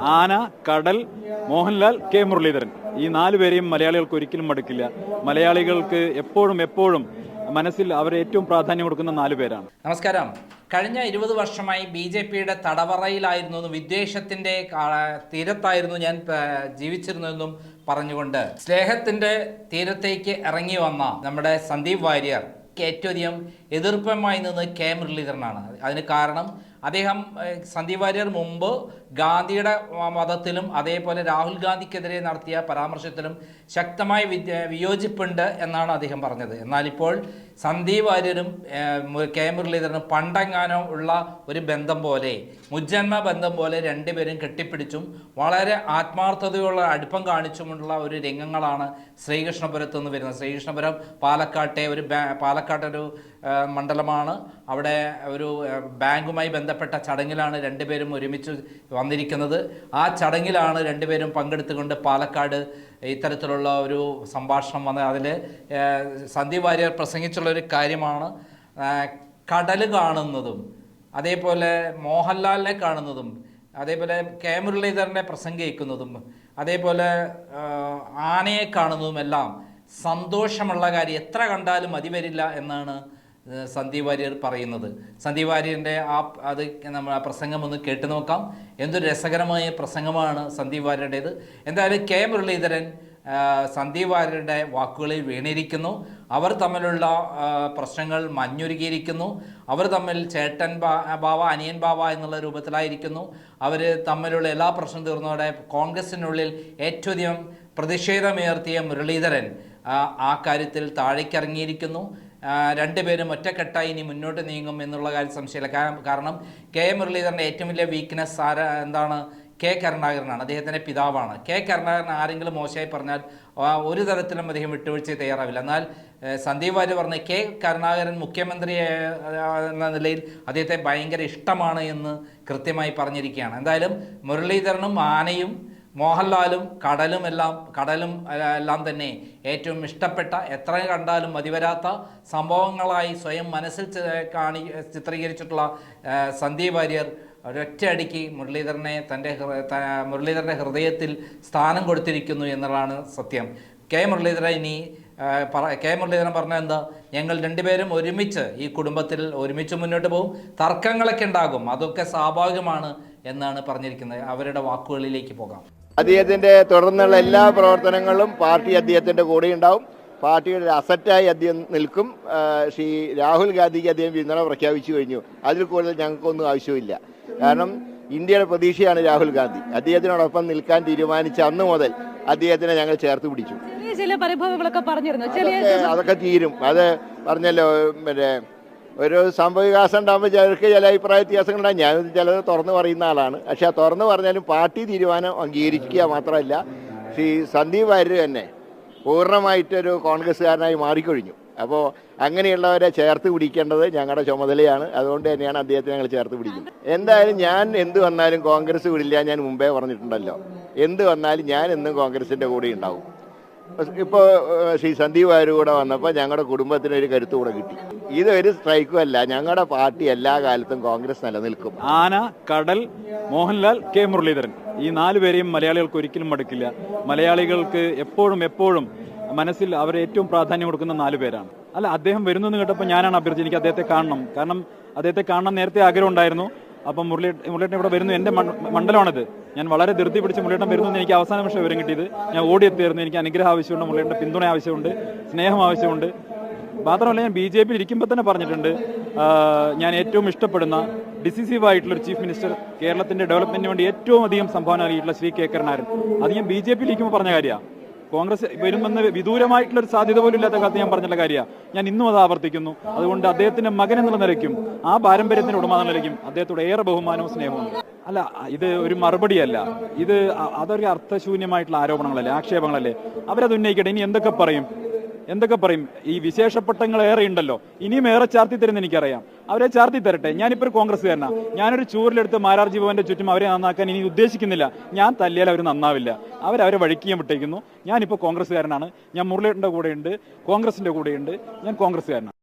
ആന കടൽ മോഹൻലാൽ കെ. മുരളീധരൻ. ഈ നാല് പേരെയും മലയാളികൾക്ക് ഒരിക്കലും മടുക്കില്ല. മലയാളികൾക്ക് എപ്പോഴും എപ്പോഴും മനസ്സിൽ അവർ ഏറ്റവും പ്രാധാന്യം കൊടുക്കുന്ന നാല് പേരാണ്. നമസ്കാരം. കഴിഞ്ഞ ഇരുപത് വർഷമായി ബി ജെ പിയുടെ തടവറയിലായിരുന്നു വിദ്വേഷത്തിന്റെ കാ- തീരത്തായിരുന്നു ഞാൻ ജീവിച്ചിരുന്നതെന്നും പറഞ്ഞുകൊണ്ട് സ്നേഹത്തിന്റെ തീരത്തേക്ക് ഇറങ്ങി വന്ന നമ്മുടെ സന്ദീപ് വാര്യർ ഏറ്റവും അധികം എതിർപ്പമായി നിന്ന് കെ. മുരളീധരനാണ്. അതിന് കാരണം അദ്ദേഹം സന്ദീപ് വാര്യർ മുമ്പ് ഗാന്ധിയുടെ മതത്തിലും അതേപോലെ രാഹുൽ ഗാന്ധിക്കെതിരെ നടത്തിയ പരാമർശത്തിലും ശക്തമായി വിയോജിപ്പുണ്ട് എന്നാണ് അദ്ദേഹം പറഞ്ഞത്. എന്നാൽ ഇപ്പോൾ സന്ദീപ് വാര്യരും കെ മുരളീധരനും പണ്ടെങ്ങാനോ ഉള്ള ഒരു ബന്ധം പോലെ മുജ്ജന്മ ബന്ധം പോലെ രണ്ടുപേരും കെട്ടിപ്പിടിച്ചും വളരെ ആത്മാർത്ഥതയുള്ള അടുപ്പം കാണിച്ചുമുള്ള ഒരു രംഗങ്ങളാണ് ശ്രീകൃഷ്ണപുരത്ത് നിന്ന് വരുന്നത്. ശ്രീകൃഷ്ണപുരം പാലക്കാട്ടെ ഒരു പാലക്കാട്ടൊരു മണ്ഡലമാണ്. അവിടെ ഒരു ബാങ്കുമായി ബന്ധപ്പെട്ട ചടങ്ങിലാണ് രണ്ടുപേരും ഒരുമിച്ച് വന്നിരിക്കുന്നത്. ആ ചടങ്ങിലാണ് രണ്ടുപേരും പങ്കെടുത്തുകൊണ്ട് പാലക്കാട് ഇത്തരത്തിലുള്ള ഒരു സംഭാഷണം വന്നത്. അതിൽ സന്ദീപ് വാര്യർ പ്രസംഗിച്ചുള്ള ഒരു കാര്യമാണ് കടൽ കാണുന്നതും അതേപോലെ മോഹൻലാലിനെ കാണുന്നതും അതേപോലെ കെ. മുരളീധരനെ പ്രസംഗിക്കുന്നതും അതേപോലെ ആനയെ കാണുന്നതും എല്ലാം സന്തോഷമുള്ള കാര്യം. എത്ര കണ്ടാലും മതി വരില്ല എന്നാണ് സന്ദീപ് വാര്യർ പറയുന്നത്. സന്ദീപ് വാര്യന്റെ ആ അത് നമ്മൾ ആ പ്രസംഗം ഒന്ന് കേട്ടു നോക്കാം. എന്തൊരു രസകരമായ പ്രസംഗമാണ് സന്ദീപ് വാര്യരുടേത്. എന്തായാലും കെ. മുരളീധരൻ സന്ദീപ് വാര്യരുടെ വാക്കുകളിൽ വീണിരിക്കുന്നു. അവർ തമ്മിലുള്ള പ്രശ്നങ്ങൾ മഞ്ഞുരുകിയിരിക്കുന്നു. അവർ തമ്മിൽ ചേട്ടൻ ബാവ അനിയൻ ബാവ എന്നുള്ള രൂപത്തിലായിരിക്കുന്നു. അവർ തമ്മിലുള്ള എല്ലാ പ്രശ്നം തീർന്നതോടെ കോൺഗ്രസിനുള്ളിൽ ഏറ്റവും അധികം പ്രതിഷേധമുയർത്തിയ മുരളീധരൻ ആ കാര്യത്തിൽ താഴേക്കിറങ്ങിയിരിക്കുന്നു. രണ്ടുപേരും ഒറ്റക്കെട്ടായി ഇനി മുന്നോട്ട് നീങ്ങും എന്നുള്ള കാര്യം സംശയമില്ല. കാരണം കെ മുരളീധരന്റെ ഏറ്റവും വലിയ വീക്ക്നെസ് ആര എന്താണ്? കെ കരുണാകരനാണ്. അദ്ദേഹത്തിന്റെ പിതാവാണ്. കെ കരുണാകരൻ ആരെങ്കിലും മോശമായി പറഞ്ഞാൽ ഒരു തരത്തിലും അദ്ദേഹം വിട്ടുവീഴ്ച തയ്യാറാവില്ല. എന്നാൽ സന്ദീപ് വാര്യ പറഞ്ഞ കെ കരുണാകരൻ മുഖ്യമന്ത്രി എന്ന നിലയിൽ അദ്ദേഹത്തെ ഭയങ്കര ഇഷ്ടമാണ് എന്ന് കൃത്യമായി പറഞ്ഞിരിക്കുകയാണ്. എന്തായാലും മുരളീധരനും ആനയും മോഹൻലാലും കടലും എല്ലാം കടലും എല്ലാം തന്നെ ഏറ്റവും ഇഷ്ടപ്പെട്ട എത്ര കണ്ടാലും മതിവരാത്ത സംഭവങ്ങളായി സ്വയം മനസ്സിൽ കാണി ചിത്രീകരിച്ചിട്ടുള്ള സന്ദീപ് വാര്യർ ഒരൊറ്റയടിക്ക് മുരളീധരനെ തന്റെ മുരളീധരന്റെ ഹൃദയത്തിൽ സ്ഥാനം കൊടുത്തിരിക്കുന്നു എന്നുള്ളതാണ് സത്യം. കെ. മുരളീധരൻ ഇനി കെ. മുരളീധരൻ പറഞ്ഞ എന്താ? ഞങ്ങൾ രണ്ടുപേരും ഒരുമിച്ച് ഈ കുടുംബത്തിൽ ഒരുമിച്ച് മുന്നോട്ട് പോകും. തർക്കങ്ങളൊക്കെ ഉണ്ടാകും. അതൊക്കെ സ്വാഭാവികമാണ് എന്നാണ് പറഞ്ഞിരിക്കുന്നത്. അവരുടെ വാക്കുകളിലേക്ക് പോകാം. അദ്ദേഹത്തിന്റെ തുടർന്നുള്ള എല്ലാ പ്രവർത്തനങ്ങളും പാർട്ടി അദ്ദേഹത്തിന്റെ കൂടെ ഉണ്ടാവും പാർട്ടിയുടെ അസറ്റായി അദ്ദേഹം നിൽക്കും. ശ്രീ രാഹുൽ ഗാന്ധിക്ക് അദ്ദേഹം പിന്തുണ പ്രഖ്യാപിച്ചു കഴിഞ്ഞു. അതിൽ കൂടുതൽ ഞങ്ങൾക്കൊന്നും ആവശ്യമില്ല. കാരണം ഇന്ത്യയുടെ പ്രതീക്ഷയാണ് രാഹുൽ ഗാന്ധി. അദ്ദേഹത്തിനോടൊപ്പം നിൽക്കാൻ തീരുമാനിച്ച അന്ന് മുതൽ അദ്ദേഹത്തിനെ ഞങ്ങൾ ചേർത്ത് പിടിച്ചു. ചില പരിഭവങ്ങളൊക്കെ പറഞ്ഞിരുന്നു. ചെറിയ അതൊക്കെ അതൊക്കെ തീരും. അത് പറഞ്ഞല്ലോ മറ്റേ ഒരു സംഭവവികാസം ഉണ്ടാകുമ്പോൾ ചിലർക്ക് ചില അഭിപ്രായ വ്യത്യാസങ്ങളുണ്ടാകും ഞാൻ ചിലത് തുറന്നു പറയുന്ന ആളാണ്. പക്ഷെ ആ തുറന്നു പറഞ്ഞാലും പാർട്ടി തീരുമാനം അംഗീകരിക്കുക മാത്രമല്ല ശ്രീ സന്ദീപ് വാര്യർ തന്നെ പൂർണമായിട്ടൊരു കോൺഗ്രസ്സുകാരനായി മാറിക്കഴിഞ്ഞു. അപ്പോൾ അങ്ങനെയുള്ളവരെ ചേർത്ത് പിടിക്കേണ്ടത് ഞങ്ങളുടെ ചുമതലയാണ്. അതുകൊണ്ട് തന്നെയാണ് അദ്ദേഹത്തെ ഞങ്ങൾ ചേർത്ത് പിടിക്കുന്നത്. എന്തായാലും ഞാൻ എന്ത് വന്നാലും കോൺഗ്രസ് വിടില്ല ഞാൻ മുമ്പേ പറഞ്ഞിട്ടുണ്ടല്ലോ. എന്ത് വന്നാലും ഞാൻ എന്നും കോൺഗ്രസിന്റെ കൂടെ ഉണ്ടാവും. ഇപ്പോൾ ശ്രീ സന്ദീപ് ആര് കൂടെ വന്നപ്പോൾ ഞങ്ങളുടെ കുടുംബത്തിന് ഒരു കരുത്ത് കൂടെ കിട്ടി. ഇതൊരു സ്ട്രൈക്കും അല്ല. ഞങ്ങളുടെ പാർട്ടി എല്ലാ കാലത്തും കോൺഗ്രസ് നിലനിൽക്കും. ആന കടൽ മോഹൻലാൽ കെ. മുരളീധരൻ. ഈ നാല് പേരെയും മലയാളികൾക്ക് ഒരിക്കലും മടുക്കില്ല. മലയാളികൾക്ക് എപ്പോഴും എപ്പോഴും മനസ്സിൽ അവർ ഏറ്റവും പ്രാധാന്യം കൊടുക്കുന്ന നാല് പേരാണ്. അല്ല അദ്ദേഹം വരുന്നു എന്ന് കേട്ടപ്പോൾ ഞാനാണ് അഭ്യർത്ഥിച്ചത് എനിക്ക് അദ്ദേഹത്തെ കാണണം. കാരണം അദ്ദേഹത്തെ കാണണം നേരത്തെ ആഗ്രഹം ഉണ്ടായിരുന്നു. അപ്പം മുരളി മുരളിയേട്ടൻ ഇവിടെ വരുന്നു. എന്റെ മണ്ഡ- മണ്ഡലമാണിത്. ഞാൻ വളരെ ധൃതി പിടിച്ച് മുരളിയേട്ടൻ വരുന്നു എനിക്ക് അവസാന നിമിഷം വിവരം കിട്ടിയത്. ഞാൻ ഓടി ഓടിയെത്തിയായിരുന്നു. എനിക്ക് അനുഗ്രഹം ആവശ്യമുണ്ട്. മുരളിയേട്ടന്റെ പിന്തുണ ആവശ്യമുണ്ട്. സ്നേഹം ആവശ്യമുണ്ട്. മാത്രമല്ല ഞാൻ ബി ജെ പിയിൽ ഇരിക്കുമ്പോൾ തന്നെ പറഞ്ഞിട്ടുണ്ട് ഞാൻ ഏറ്റവും ഇഷ്ടപ്പെടുന്ന ഡിസിസീവ് ആയിട്ടുള്ള ഒരു ചീഫ് മിനിസ്റ്റർ കേരളത്തിന്റെ ഡെവലപ്മെന്റിന് വേണ്ടി ഏറ്റവും അധികം സംഭാവന നൽകിയിട്ടുള്ള ശ്രീ കെ കരുണാകരൻ അത് ഞാൻ ബി ജെ പിയിൽ ഇരിക്കുമ്പോൾ പറഞ്ഞ കാര്യമാണ് കോൺഗ്രസ് വരുമെന്ന് വിദൂരമായിട്ടുള്ള ഒരു സാധ്യത പോലും ഇല്ലാത്ത കാലത്ത് ഞാൻ പറഞ്ഞുള്ള കാര്യമാണ് ഞാൻ ഇന്നും അത് ആവർത്തിക്കുന്നു. അതുകൊണ്ട് അദ്ദേഹത്തിന്റെ മകൻ എന്നുള്ള നിലയ്ക്കും ആ പാരമ്പര്യത്തിന്റെ ഉടമ എന്നുള്ള നിലയ്ക്കും അദ്ദേഹത്തോട് ഏറെ ബഹുമാനവും സ്നേഹവും. അല്ല ഇത് ഒരു മറുപടിയല്ല. ഇത് അതൊരു അർത്ഥശൂന്യമായിട്ടുള്ള ആരോപണങ്ങളല്ലേ ആക്ഷേപങ്ങളല്ലേ? അവരത് ഉന്നയിക്കട്ടെ. ഇനി എന്തൊക്കെ പറയും? എന്തൊക്കെ പറയും? ഈ വിശേഷപ്പെട്ടങ്ങൾ ഏറെ ഉണ്ടല്ലോ. ഇനിയും ഏറെ ചാർത്തി തരുന്ന എനിക്കറിയാം. അവരെ ചാർത്തി തരട്ടെ. ഞാനിപ്പോൾ ഒരു കോൺഗ്രസ്സുകാരനാ. ഞാനൊരു ചൂരിലെടുത്ത് മാരാർജി ഭവന്റെ ചുറ്റും അവരെ നന്നാക്കാൻ ഇനി ഉദ്ദേശിക്കുന്നില്ല. ഞാൻ തല്ലിയാൽ അവർ നന്നാവില്ല. അവരവരെ വഴിക്ക് ഞാൻ വിട്ടേക്കുന്നു. ഞാനിപ്പോൾ കോൺഗ്രസ്സുകാരനാണ്. ഞാൻ മുരളിയുടെ കൂടെയുണ്ട്. കോൺഗ്രസിന്റെ കൂടെയുണ്ട്. ഞാൻ കോൺഗ്രസ്സുകാരനാണ്.